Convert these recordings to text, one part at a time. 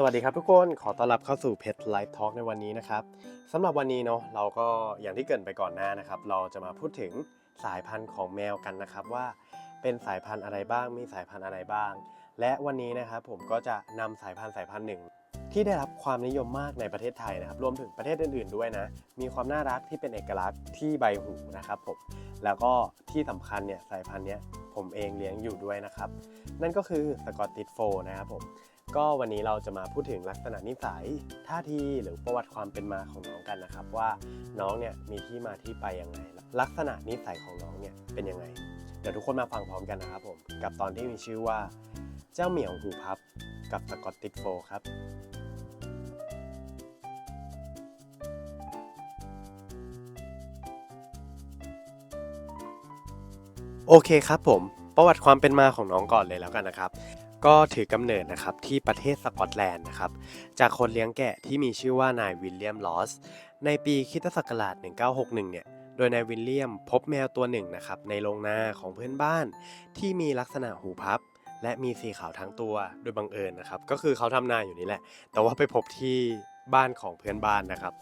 สวัสดีครับทุกคน ขอต้อนรับเข้าสู่เพ t Life Talk ในวันนี้นะครับสำหรับวันนี้เนาะเราก็อย่างที่เกินไปก่อนหน้านะครับ เราจะมาพูดถึงสายพันธุ์ของแมวกันนะครับว่าเป็นสายพันธุ์อะไรบ้างมีสายพันธุ์อะไรบ้าง และวันนี้นะครับผมก็จะนำสายพันธุ์สายพันธุ์หนึ่ง ที่ได้รับความนิยมมากในประเทศไทยนะครับรวมถึงประเทศอื่น ๆด้วยนะ มีความน่ารักที่เป็นเอกลักษณ์ที่ใบหูนะครับผมแล้วก็ที่สำคัญเนี่ยสายพันธุ์เนี้ยผมเองเลี้ยงอยู่ด้วยนะครับ นั่นก็คือสกอตติชโฟนะครับผม ก็วันนี้เราจะมาพูดถึงลักษณะนิสัย ท่าทีหรือประวัติความเป็นมาของน้องกันนะครับ ว่าน้องเนี่ยมีที่มาที่ไปยังไง ลักษณะนิสัยของน้องเนี่ยเป็นยังไง เดี๋ยวทุกคนมาฟังพร้อมกันนะครับผม กับตอนที่มีชื่อว่า เจ้าเหมียวหูพับ กับสกอตติชโฟครับโอเคครับผมประวัติความเป็นมาของน้องก่อนเลยแล้วกันนะครับ ก็ถือกำเนิดนะครับที่ประเทศสกอตแลนด์นะครับจากคนเลี้ยงแกะที่มีชื่อว่านายวิลเลียมลอส ในปีคิตศักราช 1961 เนี่ยโดยนายวิลเลียมพบแมวตัวหนึ่งนะครับในโรงนาของเพื่อนบ้าน ที่มีลักษณะหูพับ และมีสีขาวทั้งตัวโดยบังเอิญนะครับ ก็คือเขาทำนาอยู่นี่แหละ แต่ว่าไปพบที่บ้านของเพื่อนบ้านนะครับ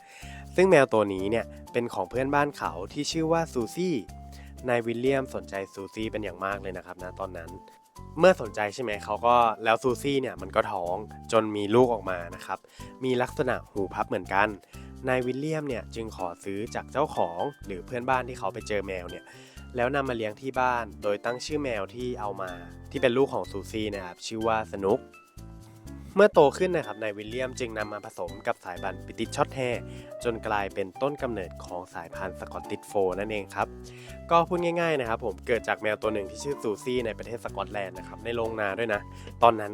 ซึ่งแมวตัวนี้เนี่ยเป็นของเพื่อนบ้านเขาที่ชื่อว่าซูซี่นายวิลเลียมสนใจซูซี่เป็นอย่างมากเลยนะครับนะตอนนั้น เมื่อสนใจใช่ไหมเขาก็แล้วซูซี่เนี่ยมันก็ท้องจนมีลูกออกมานะครับ มีลักษณะหูพับเหมือนกันนายวิลเลียมเนี่ยจึงขอซื้อจากเจ้าของหรือเพื่อนบ้านที่เขาไปเจอแมวเนี่ยแล้วนำมาเลี้ยงที่บ้าน โดยตั้งชื่อแมวที่เอามา ที่เป็นลูกของซูซี่นะครับชื่อว่าสนุก เมื่อโตขึ้นนะครับนายวิลเลียมจึงนำมาผสมกับสายพันธุ์ปิติช็อตแฮจนกลายเป็นต้นกำเนิดของสายพันธุ์สกอตติชโฟนั่นเองครับ ก็พูดง่ายๆนะครับผมเกิดจากแมวตัวหนึ่งที่ชื่อซูซี่ในประเทศสกอตแลนด์นะครับในโรงนาด้วยนะ ตอนนั้น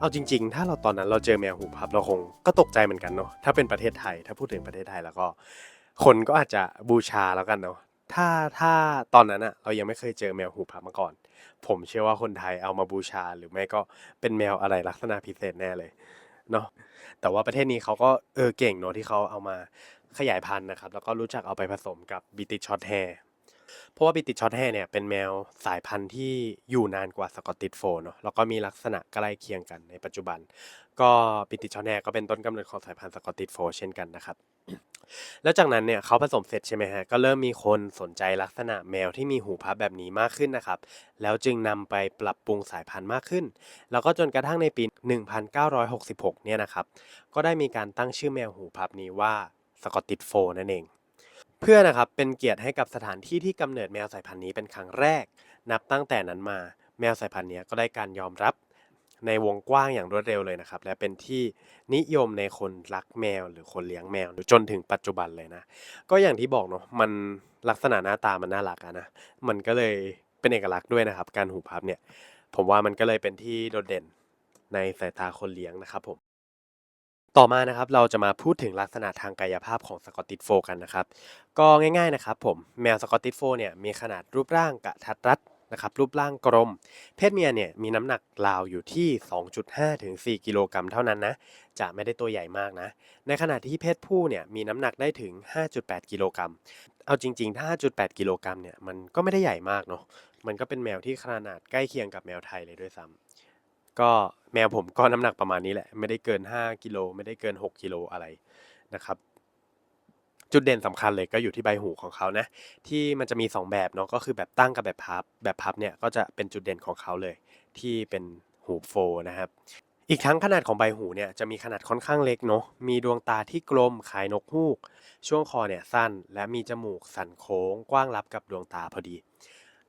เอาจริง ๆ ถ้าเราตอนนั้นเราเจอแมวหูพับเราคงก็ตกใจเหมือนกันเนาะถ้าเป็นประเทศไทย ถ้าพูดถึงประเทศไทยแล้วก็ คนก็อาจจะบูชาแล้วกันเนาะ ถ้าถ้าตอนนั้นอะเรายังไม่เคยเจอแมวหูพับมาก่อน ผมเชื่อว่าคนไทยเอามาบูชาหรือไม่ก็เป็นแมวอะไรลักษณะพิเศษแน่เลยเนาะแต่ว่าประเทศนี้เขาก็เออเก่งเนาะที่เขาเอามาขยายพันธุ์นะครับ แล้วก็รู้จักเอาไปผสมกับบิติชช็อตแฮร์เพราะว่าบิติชช็อตแฮร์เนี่ยเป็นแมวสายพันธุ์ที่อยู่นานกว่าสกอตติชโฟลด์เนาะแล้วก็มีลักษณะใกล้เคียงกันในปัจจุบัน ก็บิติชช็อตแฮร์ก็เป็นต้นกำเนิดของสายพันธุ์สกอตติชโฟร์เช่นกันนะครับ แล้วจากนั้นเนี่ยเขาผสมเสร็จใช่ไหมฮะก็เริ่มมีคนสนใจลักษณะแมวที่มีหูพับแบบนี้มากขึ้นนะครับ แล้วจึงนำไปปรับปรุงสายพันธุ์มากขึ้น แล้วก็จนกระทั่งในปี 1966 เนี่ยนะครับ ก็ได้มีการตั้งชื่อแมวหูพับนี้ว่าสกอตติชโฟนั่นเอง เพื่อนะครับเป็นเกียรติให้กับสถานที่ที่กำเนิดแมวสายพันธุ์นี้เป็นครั้งแรก นับตั้งแต่นั้นมาแมวสายพันธุ์นี้ก็ได้การยอมรับ ในวงกว้างอย่างรวดเร็วเลยนะครับ และเป็นที่นิยมในคนรักแมวหรือคนเลี้ยงแมวจนถึงปัจจุบันเลยนะ ก็อย่างที่บอกเนาะมันลักษณะหน้าตามันน่ารักนะ มันก็เลยเป็นเอกลักษณ์ด้วยนะครับ การหูพับเนี่ย ผมว่ามันก็เลยเป็นที่โดดเด่นในสายตาคนเลี้ยงนะครับผมต่อมานะครับเราจะมาพูดถึงลักษณะทางกายภาพของสกอตติชโฟกันนะครับ ก็ง่ายๆนะครับผมแมวสกอตติชโฟเนี่ยมีขนาดรูปร่างกะทัดรัด นะครับรูปร่างกลม เพศเมียเนี่ยมีน้ำหนักราวอยู่ที่ 2.5ถึง4กิโลกรัมเท่านั้นนะจะไม่ได้ตัวใหญ่มากนะ ในขณะที่เพศผู้เนี่ยมีน้ำหนักได้ถึง 5.8 กิโลกรัม เอาจริงๆ ถ้า 5.8 กิโลกรัมเนี่ยมันก็ไม่ได้ใหญ่มากเนาะมันก็เป็นแมวที่ขนาดใกล้เคียงกับแมวไทยเลยด้วยซ้ำก็แมวผมก็น้ำหนักประมาณนี้แหละ ไม่ได้เกิน 5 กิโลไม่ได้เกิน 6 กิโลอะไรนะครับ จุดเด่นสำคัญเลยก็อยู่ที่ใบหูของเขานะที่มันจะมี 2 แบบเนาะก็คือแบบตั้งกับแบบพับ แบบพับเนี่ยก็จะเป็นจุดเด่นของเขาเลย ที่เป็นหูโฟนะครับอีกทั้งขนาดของใบหูเนี่ยจะมีขนาดค่อนข้างเล็กเนาะ มีดวงตาที่กลมคล้ายนกฮูก ช่วงคอเนี่ยสั้นและมีจมูกสันโค้ง กว้างรับกับดวงตาพอดี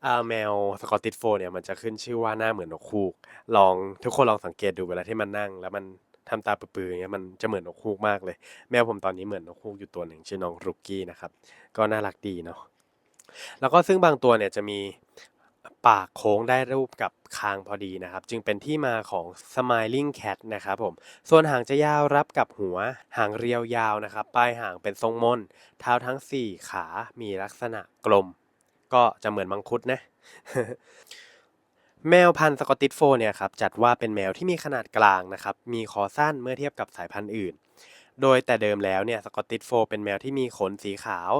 อาแมวสกอตติชโฟเนี่ยมันจะขึ้นชื่อว่าหน้าเหมือนนกฮูก ลองทุกคนลองสังเกตดูเวลาที่มันนั่ง แล้วมัน ทำตาปื้อๆอย่างเงี้ยมันจะเหมือนนกฮูกมากเลย แมวผมตอนนี้เหมือนนกฮูกอยู่ตัวหนึ่งชื่อน้องรุกกี้นะครับ ก็น่ารักดีเนาะแล้วก็ซึ่งบางตัวเนี่ยจะมีปากโค้งได้รูปกับคางพอดีนะครับ จึงเป็นที่มาของ smiling cat นะครับผม ส่วนหางจะยาวรับกับหัว หางเรียวยาวนะครับ ปลายหางเป็นทรงมนเท้าทั้ง 4 ขา มีลักษณะกลม ก็จะเหมือนมังคุดนะ แมวพันธุ์สกอตติชโฟเนี่ยครับจัดว่าเป็นแมวที่มีขนาดกลางนะครับมีคอสั้นเมื่อเทียบกับสายพันธุ์อื่น โดยแต่เดิมแล้วเนี่ยสกอตติชโฟน์เป็นแมวที่มีขนสีขาว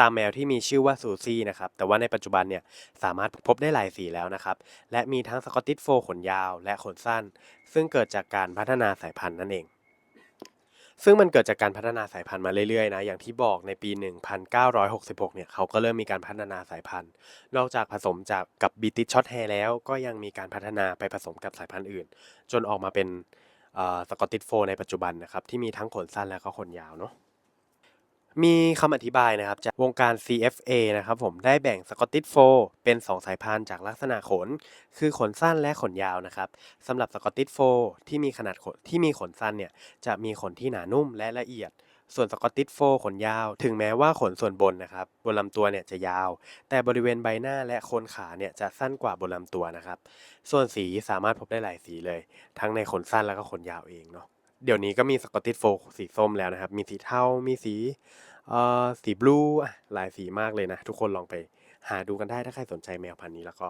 ตามแมวที่มีชื่อว่าซูซี่นะครับแต่ว่าในปัจจุบันเนี่ยสามารถพบได้หลายสีแล้วนะครับและมีทั้งสกอตติชโฟขนยาวและขนสั้น ซึ่งเกิดจากการพัฒนาสายพันธุ์นั่นเอง ซึ่งมันเกิดจากการพัฒนาสายพันธุ์มาเรื่อยๆนะอย่างที่บอกในปี 1966 เนี่ยเขาก็เริ่มมีการพัฒนาสายพันธุ์ นอกจากผสมจากกับบีติชช็อตแฮร์แล้ว ก็ยังมีการพัฒนาไปผสมกับสายพันธุ์อื่น จนออกมาเป็นสกอตติชโฟในปัจจุบันนะครับที่มีทั้งขนสั้นและก็ขนยาวเนาะ มีคำอธิบายนะครับจากวงการ CFA นะครับผมได้แบ่งสกอตติชโฟเป็น 2 สายพันธุ์จากลักษณะขน คือขนสั้นและขนยาวนะครับสำหรับสกอตติชโฟที่มีขนาดขนที่มีขนสั้นเนี่ยจะมีขนที่หนานุ่มและละเอียด ส่วนสกอตติชโฟขนยาว ถึงแม้ว่าขนส่วนบนนะครับบนลำตัวเนี่ยจะยาว แต่บริเวณใบหน้าและโคนขาเนี่ยจะสั้นกว่าบนลำตัวนะครับ ส่วนสีสามารถพบได้หลายสีเลย ทั้งในขนสั้นแล้วก็ขนยาวเองเนาะ เดี๋ยวนี้ก็มีสกอตติชโฟสีส้มแล้วนะครับ มีสีเทา มีสีเอ่อสีบลูหลายสีมากเลยนะ ทุกคนลองไปหาดูกันได้ถ้าใครสนใจแมวพันธุ์นี้แล้วก็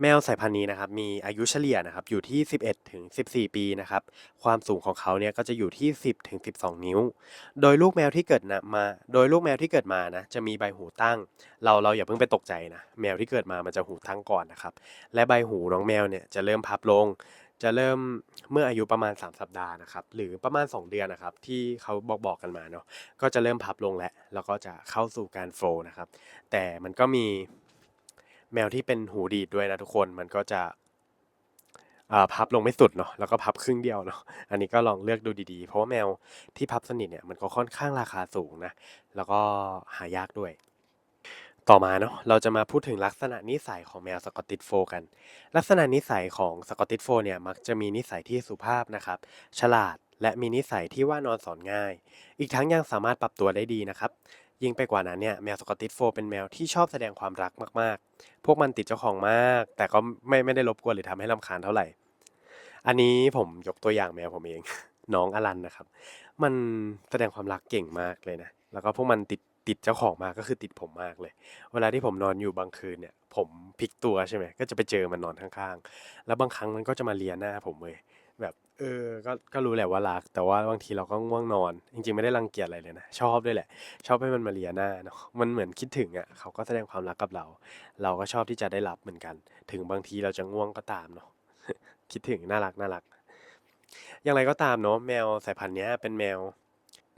แมวสายพันธุ์นี้นะครับมีอายุเฉลี่ยนะครับอยู่ที่ 11 ถึง 14 ปีนะครับความสูงของเขาเนี่ยก็จะอยู่ที่ 10 ถึง 12 นิ้ว โดยลูกแมวที่เกิดนะมา โดยลูกแมวที่เกิดมานะจะมีใบหูตั้ง เราเราอย่าเพิ่งไปตกใจนะแมวที่เกิดมามันจะหูตั้งก่อนนะครับและใบหูน้องแมวเนี่ยจะเริ่มพับลง จะเริ่มเมื่ออายุประมาณ 3 สัปดาห์นะครับ หรือประมาณ 2 เดือนนะครับ ที่เขาบอกบอกกันมาเนาะก็จะเริ่มพับลงแล้วแล้วก็จะเข้าสู่การโฟล์นะครับ แต่มันก็มีแมวที่เป็นหูดีดด้วยนะทุกคนมันก็จะพับลงไม่สุดเนาะแล้วก็พับครึ่งเดียวเนาะอันนี้ก็ลองเลือกดูดีๆ เพราะว่าแมวที่พับสนิทเนี่ยมันก็ค่อนข้างราคาสูงนะแล้วก็หายากด้วย ต่อมาเนาะเราจะมาพูดถึงลักษณะนิสัยของแมวสกอตติชโฟล์กัน ลักษณะนิสัยของสกอตติชโฟล์เนี่ยมักจะมีนิสัยที่สุภาพนะครับ ฉลาดและมีนิสัยที่ว่านอนสอนง่าย อีกทั้งยังสามารถปรับตัวได้ดีนะครับ ยิ่งไปกว่านั้นเนี่ยแมวสกอตติชโฟล์เป็นแมวที่ชอบแสดงความรักมากๆ พวกมันติดเจ้าของมาก แต่ก็ไม่ไม่ได้รบกวนหรือทำให้รำคาญเท่าไหร่ อันนี้ผมยกตัวอย่างแมวผมเอง น้องอลันนะครับ มันแสดงความรักเก่งมากเลยนะแล้วก็พวกมันติด ติดเจ้าของมากก็คือติดผมมากเลย เวลาที่ผมนอนอยู่บางคืนเนี่ย ผมพลิกตัวใช่ไหมก็จะไปเจอมันนอนข้างๆ แล้วบางครั้งมันก็จะมาเลียหน้าผมเลยแบบเออก็ก็รู้แหละว่ารัก แต่ว่าบางทีเราก็ง่วงนอน จริง ๆ ไม่ได้รังเกียจอะไรเลยนะ ชอบด้วยแหละ ชอบให้มันมาเลียหน้าเนาะมันเหมือนคิดถึงอะเขาก็แสดงความรักกับเรา เราก็ชอบที่จะได้รับเหมือนกัน ถึงบางทีเราจะง่วงก็ตามเนาะคิดถึงน่ารักน่ารัก อย่างไรก็ตามเนาะแมวสายพันธุ์นี้เป็นแมว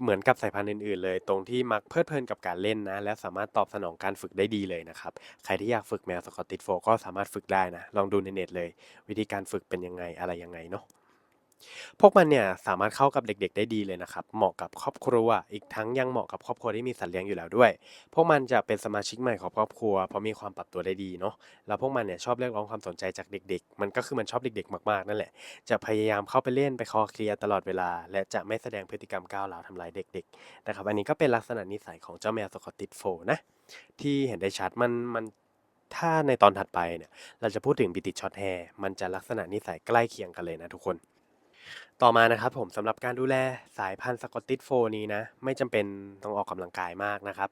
เหมือนกับสายพันธุ์อื่นๆเลย ตรงที่มักเพลิดเพลินกับการเล่นนะ และสามารถตอบสนองการฝึกได้ดีเลยนะครับ ใครที่อยากฝึกแมวสกอตติชโฟก็สามารถฝึกได้นะ ลองดูในเน็ตเลย วิธีการฝึกเป็นยังไงอะไรยังไงเนาะ พวกมันเนี่ยสามารถเข้ากับเด็กๆได้ดีเลยนะครับ เหมาะกับครอบครัว อีกทั้งยังเหมาะกับครอบครัวที่มีสัตว์เลี้ยงอยู่แล้วด้วย พวกมันจะเป็นสมาชิกใหม่ของครอบครัวเพราะมีความปรับตัวได้ดีเนาะ แล้วพวกมันเนี่ยชอบเรียกร้องความสนใจจากเด็ก ๆ มันก็คือมันชอบเด็กๆ มากๆนั่นแหละ จะพยายามเข้าไปเล่นไปคอเคลียร์ตลอดเวลา และจะไม่แสดงพฤติกรรมก้าวร้าวทำร้ายเด็กๆ นะครับ อันนี้ก็เป็นลักษณะนิสัยของเจ้าแมวสกอตติชโฟล์นะ ที่เห็นได้ชัดมันมันถ้าในตอนถัดไปเนี่ยเราจะพูดถึงบิติชช็อตแฮร์มันจะลักษณะนิสัยใกล้เคียงกันเลยนะทุกคน ต่อมานะครับผมสำหรับการดูแลสายพันธุ์สกอตติชโฟนี้นะ ไม่จำเป็นต้องออกกำลังกายมากนะครับ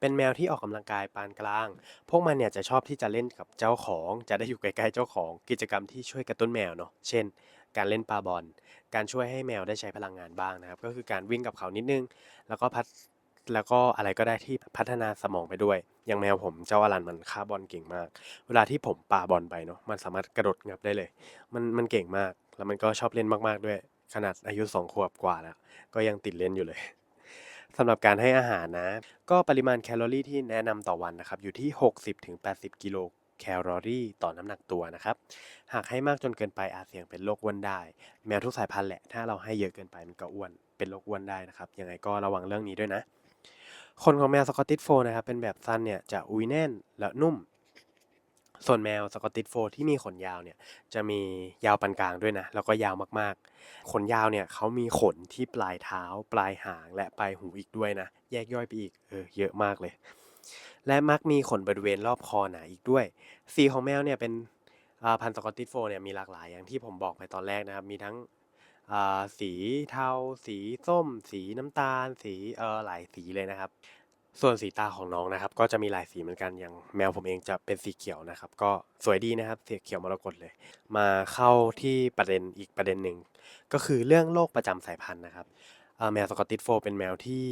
เป็นแมวที่ออกกำลังกายปานกลาง พวกมันเนี่ยจะชอบที่จะเล่นกับเจ้าของ จะได้อยู่ใกล้ๆเจ้าของกิจกรรมที่ช่วยกระตุ้นแมวเนาะเช่น การเล่นปาบอล การช่วยให้แมวได้ใช้พลังงานบ้างนะครับ ก็คือการวิ่งกับเขานิดนึง แล้วก็พัดแล้วก็อะไรก็ได้ที่พัฒนาสมองไปด้วย อย่างแมวผมเจ้าอลันมันฆ่าบอลเก่งมาก เวลาที่ผมปาบอลไปเนาะมันสามารถกระโดดงับได้เลย มันมันเก่งมาก แล้วมันก็ชอบเล่นมาก ๆ ด้วย ขนาดอายุ2ขวบกว่าแล้ว ก็ยังติดเล่นอยู่เลยสำหรับการให้อาหารนะ ก็ปริมาณแคลอรี่ที่แนะนำต่อวันนะครับ อยู่ที่ 60-80 กิโลแคลอรี่ต่อน้ำหนักตัวนะครับ หากให้มากจนเกินไปอาจเสี่ยงเป็นโรคอ้วนได้ แมวทุกสายพันธุ์แหละ ถ้าเราให้เยอะเกินไปมันก็อ้วน เป็นโรคอ้วนได้นะครับ ยังไงก็ระวังเรื่องนี้ด้วยนะขนของแมวสกอตติชโฟล์นะครับ เป็นแบบสั้นเนี่ยจะอุ้ยแน่นและนุ่ม ส่วนแมวสกอตติชโฟล์ที่มีขนยาวเนี่ยจะมียาวปานกลางด้วยนะ แล้วก็ยาวมากๆ ขนยาวเนี่ยเขามีขนที่ปลายเท้า ปลายหางและปลายหูอีกด้วยนะ แยกย่อยไปอีกเออเยอะมากเลย และมักมีขนบริเวณรอบคอหนาอีกด้วย สีของแมวเนี่ยเป็นพันสกอตติชโฟล์เนี่ยมีหลากหลายอย่างที่ผมบอกไปตอนแรกนะครับ มีทั้งสีเทา สีส้ม สีน้ำตาล สีเออหลายสีเลยนะครับ ส่วนสีตาของน้องนะครับ ก็จะมีหลายสีเหมือนกันอย่างแมวผมเองจะเป็นสีเขียวนะครับ ก็สวยดีนะครับสีเขียวมรกตเลย มาเข้าที่ประเด็นอีกประเด็นหนึ่งก็คือเรื่องโรคประจำสายพันธุ์นะครับแมวสกอตติชโฟเป็นแมวที่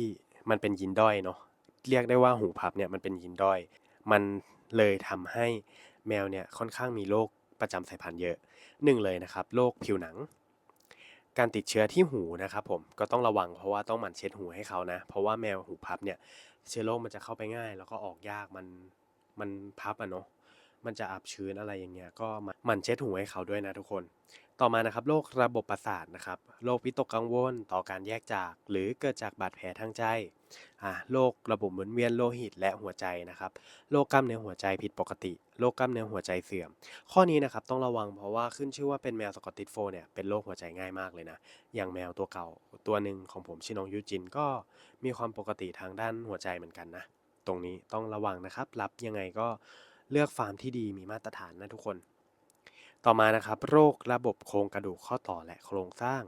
มันเป็นยีนด้อยเนาะเรียกได้ว่าหูพับเนี่ยมันเป็นยีนด้อย มันเลยทำให้แมวเนี่ยค่อนข้างมีโรคประจำสายพันธุ์เยอะหนึ่งเลยนะครับโรคผิวหนัง การติดเชื้อที่หูนะครับผมก็ต้องระวังเพราะว่าต้องหมั่นเช็ดหูให้เขานะ เพราะว่าแมวหูพับเนี่ยเชื้อโรคมันจะเข้าไปง่าย แล้วก็ออกยากมันมันพับอะเนาะมันจะอับชื้นอะไรอย่างเงี้ยก็หมั่นเช็ดหูให้เขาด้วยนะทุกคน ต่อมานะครับโรคระบบประสาทนะครับโรควิตกกังวล ต่อการแยกจาก หรือเกิดจากบาดแผลทางใจ โรคระบบหมุนเวียนโลหิตและหัวใจนะครับโรคกล้ามเนื้อหัวใจผิดปกติโรคกล้ามเนื้อหัวใจเสื่อม ข้อนี้นะครับต้องระวังเพราะว่าขึ้นชื่อว่าเป็นแมวสกอตติชโฟเนี่ยเป็นโรคหัวใจง่ายมากเลยนะอย่างแมวตัวเก่าตัวหนึ่งของผมชื่อน้องยูจินก็มีความปกติทางด้านหัวใจเหมือนกันนะตรงนี้ต้องระวังนะครับ รับยังไงก็เลือกฟาร์มที่ดีมีมาตรฐานนะทุกคน ต่อมานะครับ โรคระบบโครงกระดูกข้อต่อและโครงสร้าง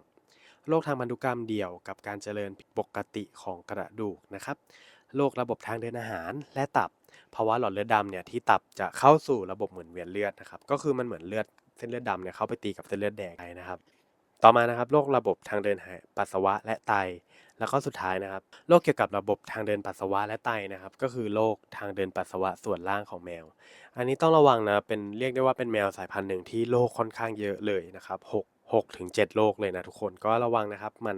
โรคทางพันธุกรรมเดี่ยวกับการเจริญผิดปกติของกระดูกนะครับโรคระบบทางเดินอาหารและตับภาวะหลอดเลือดดำเนี่ยที่ตับจะเข้าสู่ระบบหมุนเวียนเลือดนะครับก็คือมันเหมือนเลือดเส้นเลือดดำเนี่ยเข้าไปตีกับเส้นเลือดแดงไปนะครับต่อมานะครับโรคระบบทางเดินปัสสาวะและไต แล้วก็สุดท้ายนะครับโรคเกี่ยวกับระบบทางเดินปัสสาวะและไตนะครับ ก็คือโรคทางเดินปัสสาวะส่วนล่างของแมว อันนี้ต้องระวังนะเป็นเรียกได้ว่าเป็นแมวสายพันธุ์หนึ่งที่โรคค่อนข้างเยอะเลยนะครับห กหกถึงเจ็ดโลกเลยนะทุกคนก็ระวังนะครับ มัน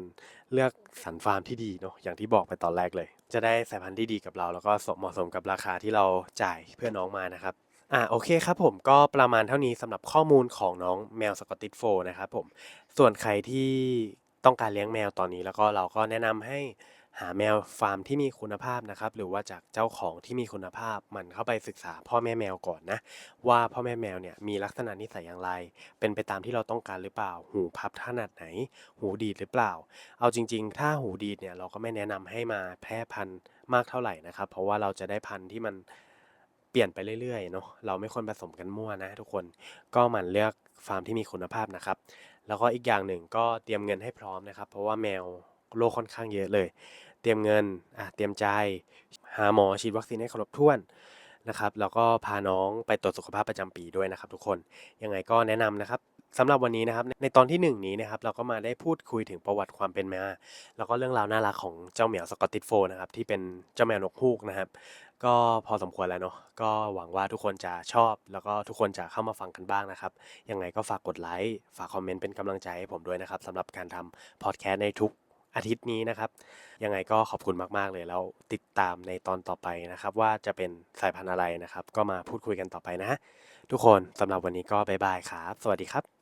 เลือกสันฟาร์มที่ดีเนาะอย่างที่บอกไปตอนแรกเลย จะได้สายพันธุ์ที่ดีกับเรา แล้วก็เหมาะสมกับราคาที่เราจ่ายเพื่อน้องมานะครับอ่าโอเคครับผมก็ประมาณเท่านี้สำหรับข้อมูลของน้องแมวสกอตติชโฟร์นะครับผมส่วนใครที่ต้องการเลี้ยงแมวตอนนี้แล้วก็เราก็แนะนำให้ หาแมวฟาร์มที่มีคุณภาพนะครับ หรือว่าจากเจ้าของที่มีคุณภาพ มันเข้าไปศึกษาพ่อแม่แมวก่อนนะ ว่าพ่อแม่แมวเนี่ยมีลักษณะนิสัยอย่างไร เป็นไปตามที่เราต้องการหรือเปล่า หูพับขนาดไหน หูดีดหรือเปล่า เอาจริง ๆ ถ้าหูดีดเนี่ยเราก็ไม่แนะนำให้มาแพร่พันธุ์มากเท่าไหร่นะครับ เพราะว่าเราจะได้พันธุ์ที่มันเปลี่ยนไปเรื่อยๆเนาะเราไม่ควรผสมกันมั่วนะทุกคนก็มันเลือกฟาร์มที่มีคุณภาพนะครับ แล้วก็อีกอย่างหนึ่งก็เตรียมเงินให้พร้อมนะครับ เพราะว่าแมวโรคค่อนข้างเยอะเลย เตรียมเงินอะเตรียมใจ หาหมอฉีดวัคซีนให้ครบถ้วนนะครับแล้วก็พาน้องไปตรวจสุขภาพประจำปีด้วยนะครับ ทุกคนยังไงก็แนะนำนะครับสำหรับวันนี้นะครับในตอนที่หนึ่งนี้นะครับเราก็มาได้พูดคุยถึงประวัติความเป็นมา แล้วก็เรื่องราวน่ารักของเจ้าเหมียวสกอตติชโฟล์นะครับที่เป็นเจ้าแมวนกฮูกนะครับ ก็พอสมควรแล้วเนาะก็หวังว่าทุกคนจะชอบ แล้วก็ทุกคนจะเข้ามาฟังกันบ้างนะครับยังไงก็ฝากกดไลค์ฝากคอมเมนต์เป็นกำลังใจให้ผมด้วยนะครับสำหรับการทำพอดแคสต์ในทุก อาทิตย์นี้นะครับ ยังไงก็ขอบคุณมาก ๆ เลยแล้วติดตามในตอนต่อไปนะครับ ว่าจะเป็นสายพันธุ์อะไรนะครับ ก็มาพูดคุยกันต่อไปนะ ทุกคนสำหรับวันนี้ก็บ๊ายบายครับ สวัสดีครับ